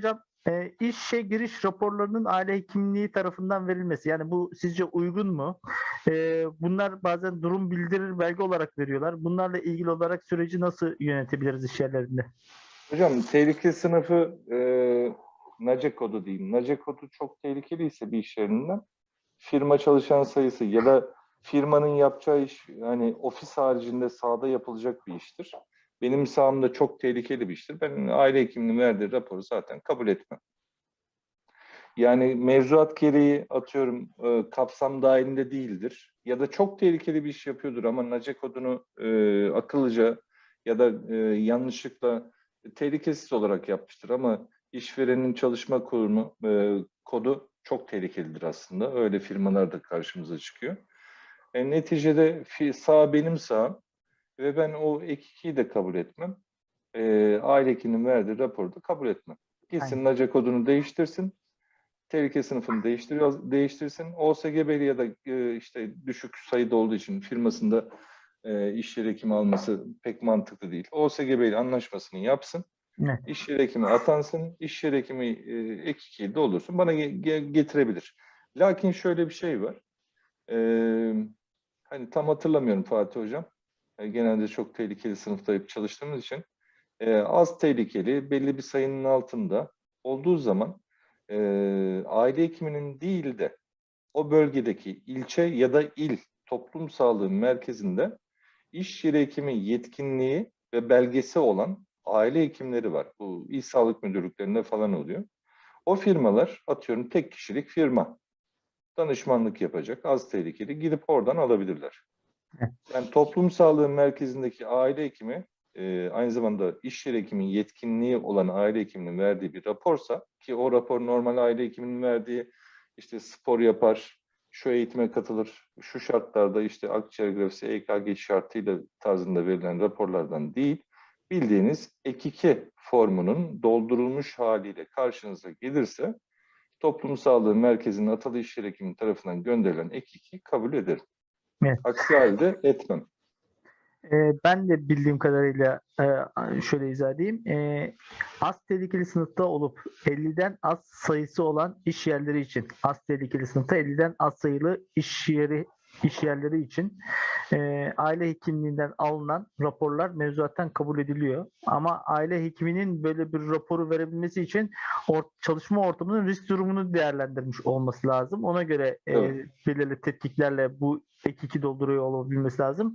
hocam e, işe giriş raporlarının aile hekimliği tarafından verilmesi. Yani bu sizce uygun mu? E, bunlar bazen durum bildirir belge olarak veriyorlar. Bunlarla ilgili olarak süreci nasıl yönetebiliriz iş yerlerinde? Hocam tehlike sınıfı e, NACE kodu diyeyim. NACE kodu çok tehlikeliyse bir iş yerinden firma çalışan sayısı ya da firmanın yapacağı iş hani ofis haricinde sahada yapılacak bir iştir. Benim sahamda çok tehlikeli bir iştir. Ben aile hekimliğinin verdiği raporu zaten kabul etmem. Yani mevzuat gereği atıyorum e, kapsam dahilinde değildir. Ya da çok tehlikeli bir iş yapıyordur ama NACE kodunu e, akıllıca ya da e, yanlışlıkla tehlikesiz olarak yapmıştır ama işverenin çalışma kurumu e, kodu çok tehlikelidir aslında. Öyle firmalar da karşımıza çıkıyor. E, neticede fi, sağ benim sağım ve ben o ek 2'yi de kabul etmem. E, aile hekiminin verdiği raporu da kabul etmem. Gitsin Aynen. NACE kodunu değiştirsin. Tehlike sınıfını değiştiriyor, değiştirsin. OSGB'li ya da e, işte düşük sayıda olduğu için firmasında e, iş yeri hekimi alması pek mantıklı değil. OSGB ile anlaşmasını yapsın. Evet. İş yeri hekimi atansın. İş yeri hekimi e, ek ikiyi doldursun. Bana ge- ge- getirebilir. Lakin şöyle bir şey var. E, hani tam hatırlamıyorum Fatih Hocam. E, genelde çok tehlikeli sınıfta çalıştığımız için. E, az tehlikeli, belli bir sayının altında olduğu zaman e, aile hekiminin değil de o bölgedeki ilçe ya da il toplum sağlığı merkezinde iş yeri hekimi yetkinliği ve belgesi olan aile hekimleri var. Bu il sağlık müdürlüklerinde falan oluyor. O firmalar atıyorum tek kişilik firma. Danışmanlık yapacak, az tehlikeli gidip oradan alabilirler. Yani toplum sağlığı merkezindeki aile hekimi e, aynı zamanda iş yeri hekimin yetkinliği olan aile hekiminin verdiği bir raporsa ki o rapor normal aile hekiminin verdiği işte spor yapar, şu eğitime katılır, şu şartlarda işte akciğer grafisi EKG şartıyla tarzında verilen raporlardan değil, bildiğiniz ek 2 formunun doldurulmuş haliyle karşınıza gelirse toplum sağlığı merkezinin atalı iş yeri hekimi tarafından gönderilen ek 2'yi kabul ederim. Evet. Aksi halde etmem. E, ben de bildiğim kadarıyla e, şöyle izah edeyim. E, az tehlikeli sınıfta olup 50'den az sayısı olan iş yerleri için az tehlikeli sınıfta 50'den az sayılı iş yeri iş yerleri için e, aile hekimliğinden alınan raporlar mevzuatten kabul ediliyor. Ama aile hekiminin böyle bir raporu verebilmesi için or- çalışma ortamının risk durumunu değerlendirmiş olması lazım. Ona göre e, Evet. belirli tetkiklerle bu ek 2 dolduruyor olabilmesi lazım.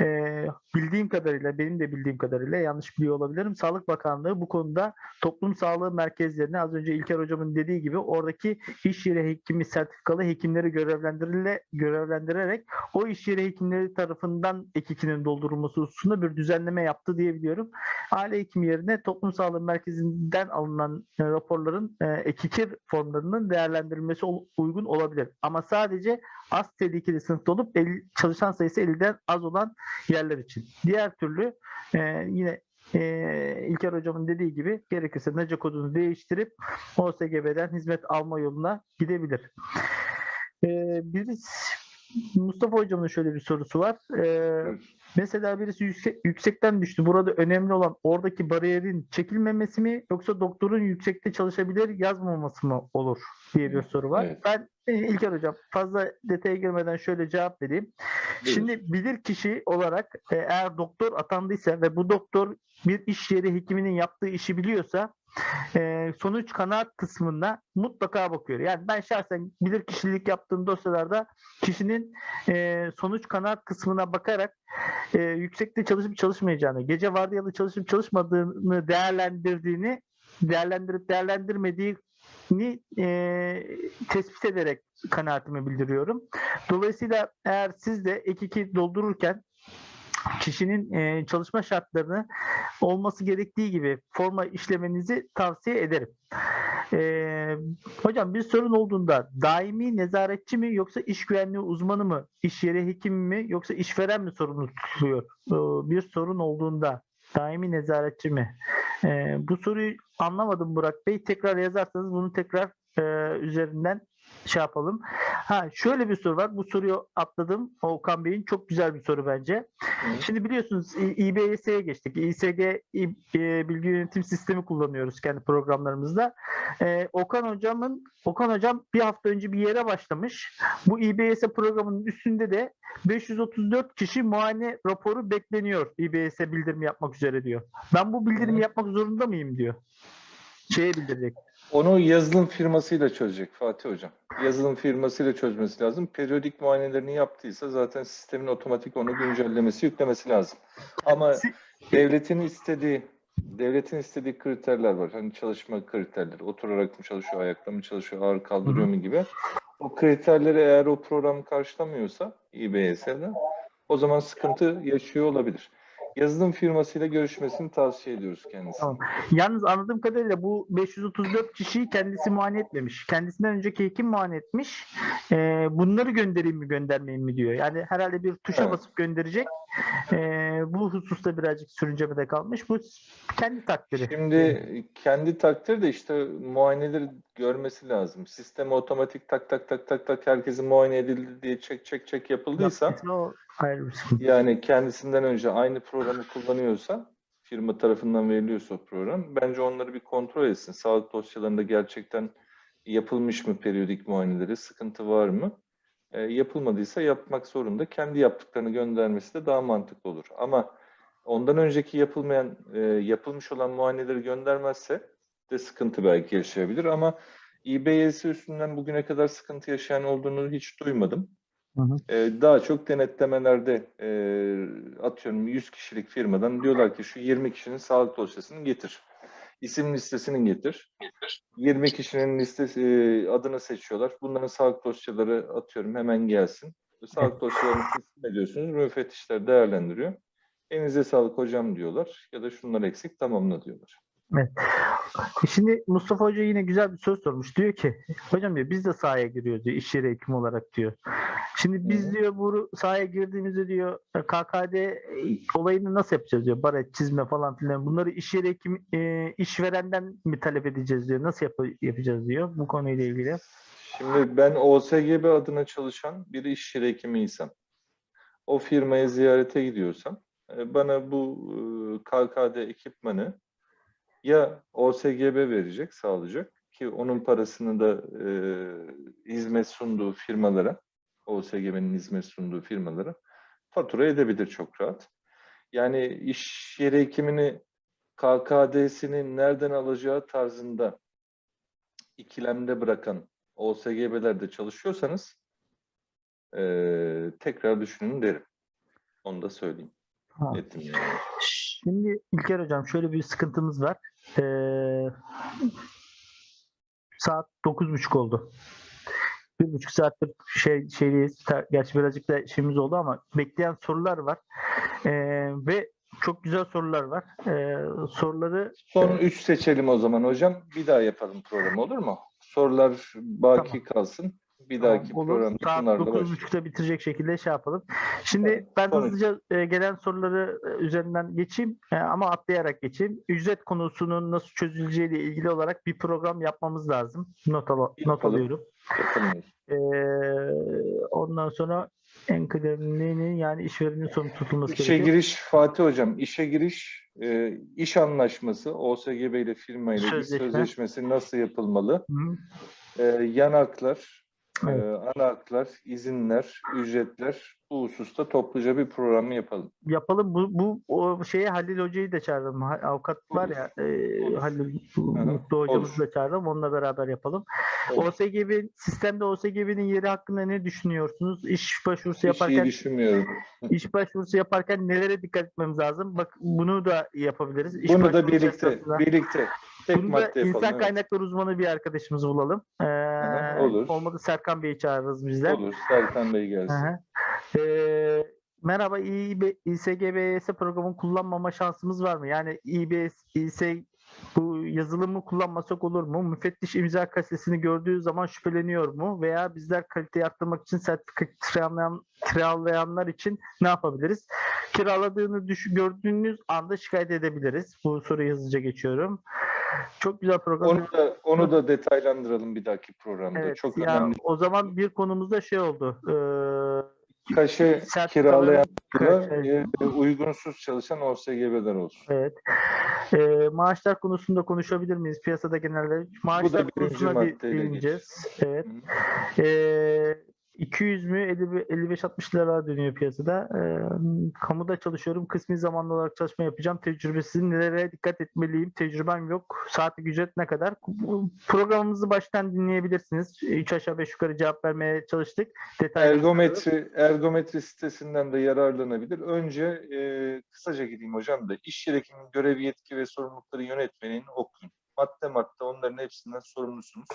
Ee, bildiğim kadarıyla, benim de bildiğim kadarıyla yanlış biliyor olabilirim. Sağlık Bakanlığı bu konuda toplum sağlığı merkezlerine az önce İlker Hocam'ın dediği gibi oradaki iş yeri hekimi sertifikalı hekimleri görevlendirile, görevlendirerek o iş yeri hekimleri tarafından ek 2'nin doldurulması hususunda bir düzenleme yaptı diyebiliyorum. Aile hekimi yerine toplum sağlığı merkezinden alınan e, raporların e, ek 2 formlarının değerlendirilmesi uygun olabilir. Ama sadece az tehlikeli sınıfta olup el- çalışan sayısı 50'den az olan yerler için. Diğer türlü e, yine e, İlker Hocam'ın dediği gibi gerekirse NACE kodunu değiştirip OSGB'den hizmet alma yoluna gidebilir. E, birisi, Mustafa Hocam'ın şöyle bir sorusu var. E, mesela birisi yüksek, yüksekten düştü. Burada önemli olan oradaki bariyerin çekilmemesi mi yoksa doktorun yüksekte çalışabilir yazmaması mı olur diye bir soru var. Evet. Ben e, İlker Hocam fazla detaya girmeden şöyle cevap vereyim. Şimdi bilir kişi olarak e, eğer doktor atandıysa ve bu doktor bir iş yeri hekiminin yaptığı işi biliyorsa e, sonuç kanaat kısmında mutlaka bakıyor. Yani ben şahsen bilir kişilik yaptığım dosyalarda kişinin e, sonuç kanaat kısmına bakarak e, yüksekte çalışıp çalışmayacağını, gece vardiyalı çalışıp çalışmadığını değerlendirdiğini, değerlendirip değerlendirmediğini e, tespit ederek kanaatimi bildiriyorum. Dolayısıyla eğer siz de ek 2 doldururken kişinin e, çalışma şartlarını olması gerektiği gibi forma işlemenizi tavsiye ederim. E, hocam bir sorun olduğunda daimi nezaretçi mi yoksa iş güvenliği uzmanı mı, iş yeri hekimi mi yoksa işveren mi sorumlu tutuluyor? E, bir sorun olduğunda daimi nezaretçi mi? E, bu soruyu anlamadım Burak Bey. Tekrar yazarsanız bunu tekrar e, üzerinden şey yapalım. Ha şöyle bir soru var. Bu soruyu atladım. Okan Bey'in çok güzel bir soru bence. Hı. Şimdi biliyorsunuz İBS'ye geçtik. İSG e, bilgi yönetim sistemi kullanıyoruz kendi programlarımızda. Ee, Okan hocamın Okan hocam bir hafta önce bir yere başlamış. Bu İBS programının üstünde de 534 kişi muayene raporu bekleniyor İBS'e bildirim yapmak üzere diyor. Ben bu bildirimi yapmak zorunda mıyım diyor. Şeye bildirecek. Onu yazılım firmasıyla çözecek Fatih Hocam. Yazılım firmasıyla çözmesi lazım. Periyodik muayenelerini yaptıysa zaten sistemin otomatik onu güncellemesi, yüklemesi lazım. Ama devletin istediği devletin istediği kriterler var. Hani çalışma kriterleri. Oturarak mı çalışıyor, ayakta mı çalışıyor, ağır kaldırıyor mu gibi. O kriterleri eğer o program karşılamıyorsa İBS'de o zaman sıkıntı yaşıyor olabilir. Yazılım firmasıyla görüşmesini tavsiye ediyoruz kendisine. Tamam. Yalnız anladığım kadarıyla bu 534 kişiyi kendisi muayene etmemiş. Kendisinden önceki hekim muayene etmiş. Ee, bunları göndereyim mi göndermeyeyim mi diyor. Yani herhalde bir tuşa Evet. basıp gönderecek. Ee, bu hususta birazcık sürüncemede kalmış. Bu kendi takdiri. Şimdi kendi takdir de işte muayeneleri görmesi lazım. Sisteme otomatik tak tak tak tak tak herkesin muayene edildi diye çek çek çek yapıldıysa o ayrı bir sıkıntı. yani kendisinden önce aynı programı kullanıyorsa firma tarafından veriliyorsa o program bence onları bir kontrol etsin. Sağlık dosyalarında gerçekten yapılmış mı periyodik muayeneleri, sıkıntı var mı? E, yapılmadıysa yapmak zorunda. Kendi yaptıklarını göndermesi de daha mantıklı olur. Ama ondan önceki yapılmayan, e, yapılmış olan muayeneleri göndermezse de sıkıntı belki yaşayabilir. Ama İBS üstünden bugüne kadar sıkıntı yaşayan olduğunu hiç duymadım. Hı hı. Ee, daha çok denetlemelerde e, atıyorum 100 kişilik firmadan diyorlar ki şu 20 kişinin sağlık dosyasını getir. İsim listesini getir. 20 kişinin listesi e, adını seçiyorlar. Bunların sağlık dosyaları atıyorum hemen gelsin. Sağlık dosyalarını teslim ediyorsunuz. Müfettişler değerlendiriyor. Elinize sağlık hocam diyorlar. Ya da şunlar eksik tamamla diyorlar. Şimdi Mustafa Hoca yine güzel bir söz sormuş. Diyor ki hocam diyor biz de sahaya giriyoruz diyor iş yeri hekimi olarak diyor. Şimdi biz diyor bu sahaya girdiğimizde diyor KKD olayını nasıl yapacağız diyor. Baret, çizme falan filan. Bunları iş yeri hekim e, işverenden mi talep edeceğiz diyor. Nasıl yap- yapacağız diyor bu konuyla ilgili. Şimdi ben OSGB adına çalışan bir iş yeri hekimiysem, o firmaya ziyarete gidiyorsam, e, bana bu e, KKD ekipmanı ya OSGB verecek, sağlayacak ki onun parasını da e, hizmet sunduğu firmalara, OSGB'nin hizmet sunduğu firmalara fatura edebilir çok rahat. Yani iş yeri hekimini KKD'sini nereden alacağı tarzında ikilemde bırakan OSGB'lerde çalışıyorsanız eee, tekrar düşünün derim. Onu da söyleyeyim. Ha. Ettim yani. Şimdi İlker Hocam şöyle bir sıkıntımız var. Ee, saat 9.30 oldu. Bir buçuk saattir şey şeydeyiz. Gerçi birazcık da işimiz oldu ama bekleyen sorular var. Ee, ve çok güzel sorular var. Ee, soruları Son 3 seçelim o zaman hocam. Bir daha yapalım programı olur mu? Sorular baki Tamam. kalsın. Bir dahaki Tamam, olur. programda Saat şunlarla başlayalım. 9.30'da bitirecek şekilde şey yapalım. Şimdi ben Sonra- hızlıca e, gelen soruları e, üzerinden geçeyim e, ama atlayarak geçeyim. Ücret konusunun nasıl çözüleceği ile ilgili olarak bir program yapmamız lazım. Not, al- not alıyorum. Yapalım. Ondan sonra en kıdemlinin yani işverenin sorumlu tutulması İşe gerekiyor. giriş Fatih hocam, işe giriş e, iş anlaşması OSGB ile firma ile bir Sözleşme. sözleşmesi nasıl yapılmalı? Hı, E, yan haklar, Evet. e, ana haklar, izinler, ücretler bu hususta topluca bir program yapalım. Yapalım. Bu, bu o şeye Halil Hoca'yı da çağırdım. Avukat var ya e, Olur. Halil. Mutlu hocamızı da çağırdım. Onunla beraber yapalım. Olur. OSGB sistemde OSGB'nin yeri hakkında ne düşünüyorsunuz? İş başvurusu Hiç iyi yaparken düşünmüyorum. iş başvurusu yaparken nelere dikkat etmemiz lazım? Bak bunu da yapabiliriz. İş Bunu da birlikte, esnasında- birlikte tek Bunu da yapalım. insan evet. kaynakları uzmanı bir arkadaşımızı bulalım. Ee, hı, olur. Olmadı Serkan Bey'i çağırırız bizden. Olur, Serkan Bey gelsin. Ee, merhaba İSGBS programı kullanmama şansımız var mı? Yani İBS, İS bu yazılımı kullanmasak olur mu? Müfettiş imza kasesini gördüğü zaman şüpheleniyor mu? Veya bizler kaliteyi arttırmak için sertifika kiralayan, kiralayanlar için ne yapabiliriz? Kiraladığını düş, gördüğünüz anda şikayet edebiliriz. Bu soruyu hızlıca geçiyorum. Çok güzel program. Onu da onu da detaylandıralım bir dahaki programda. Evet, Çok ya önemli. o zaman bir konumuzda şey oldu. Kaşe sertifikaları- kiralayan Kaşe- e, uygunsuz çalışan OSGB'ler olsun. Evet. Ee, maaşlar konusunda konuşabilir miyiz? Piyasada genelde maaşlar konusuna bir değineceğiz. Evet. Hı. Ee, 200 mü 55-60 lira dönüyor piyasada. Ee, kamuda çalışıyorum. Kısmi zamanlı olarak çalışma yapacağım. Tecrübesiz nelere dikkat etmeliyim? Tecrübem yok. Saatlik ücret ne kadar? Programımızı baştan dinleyebilirsiniz. 3 aşağı 5 yukarı cevap vermeye çalıştık. Detaylı. Ergometri, ergometri sitesinden de yararlanabilir. Önce e, kısaca gideyim hocam da iş yerinin görev yetki ve sorumlulukları yönetmenini okuyun. Madde madde onların hepsinden sorumlusunuz.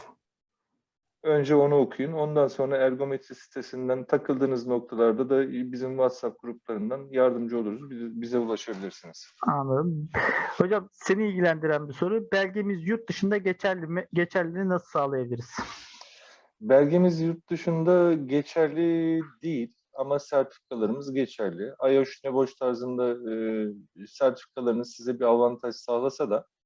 Önce onu okuyun. Ondan sonra ergometri sitesinden takıldığınız noktalarda da bizim WhatsApp gruplarından yardımcı oluruz. Bize, bize ulaşabilirsiniz. Anladım. Hocam seni ilgilendiren bir soru. Belgemiz yurt dışında geçerli mi? Geçerliliğini nasıl sağlayabiliriz? Belgemiz yurt dışında geçerli değil ama sertifikalarımız geçerli. IOSH Neboş tarzında e, sertifikalarınız size bir avantaj sağlasa da